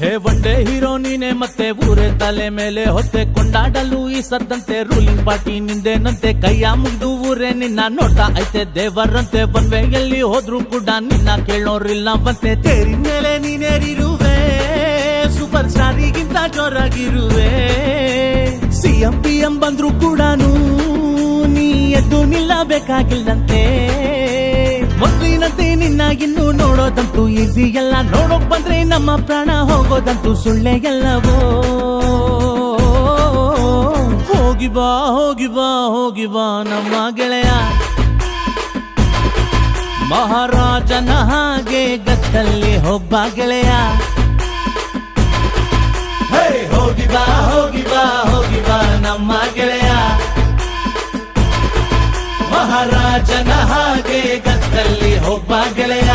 ಹೇ ಒಂದೇ ಹೀರೋ ನೀನೆ ಮತ್ತೆ ಊರೇ ತಲೆ ಮೇಲೆ ಹೊತ್ತೆ ಕೊಂಡಾಡಲು ಈ ಸದ್ದಂತೆ ರೂಲಿಂಗ್ ಪಾರ್ಟಿ ನಿಂದೇನಂತೆ ಕೈಯ ಮುಗಿದು ಊರೇ ನಿನ್ನ ನೋಡ್ತಾ ಐತೆ ದೇವರಂತೆ ಬಂದ್ವೆ ಎಲ್ಲಿ ಹೋದ್ರು ಕೂಡ ನಿನ್ನ ಕೇಳೋರಿಲ್ಲವಂತೆ ತೇರಿ ಮೇಲೆ ನೀನೇರಿರುವೆ, ಸೂಪರ್ ಸ್ಟಾರಿಗಿಂತ ಜೋರಾಗಿರುವೆ. ಸಿಎಂ ಪಿ ಎಂ ಬಂದ್ರು ಕೂಡ ನೀ ಎದ್ದು ನಿಲ್ಲಬೇಕಾಗಿಲ್ಲಂತೆ. ಮೊದ್ಲಿನಂತೆ ನಿನ್ನ ಇನ್ನು ನೋಡೋದಂತೂ ಈಸಿ ಎಲ್ಲ ನೋಡೋಕ್ ಬಂದ್ರೆ ನಮ್ಮ ಪ್ರಾಣ ಹೋಗೋದಂತೂ ಸುಳ್ಳೆ ಎಲ್ಲವೋ ಹೋಗಿ ಬಾ ಹೋಗಿ ಬಾ ಹೋಗಿ ಬಾ ನಮ್ಮ ಗೆಳೆಯ. ಮಹಾರಾಜನ ಹಾಗೆ ಗತ್ತಲ್ಲಿ ಒಬ್ಬ ಗೆಳೆಯ. ಹೋಗಿ ಬಾ ಹೋಗಿ ಬಾ ಹೋಗಿ ಬಾ ನಮ್ಮ ಗೆಳೆಯ. ಮಹಾರಾಜನ ಹಾಗೆ ಗತ್ತಲ್ಲಿ ಒಬ್ಬ ಗೆಳೆಯ.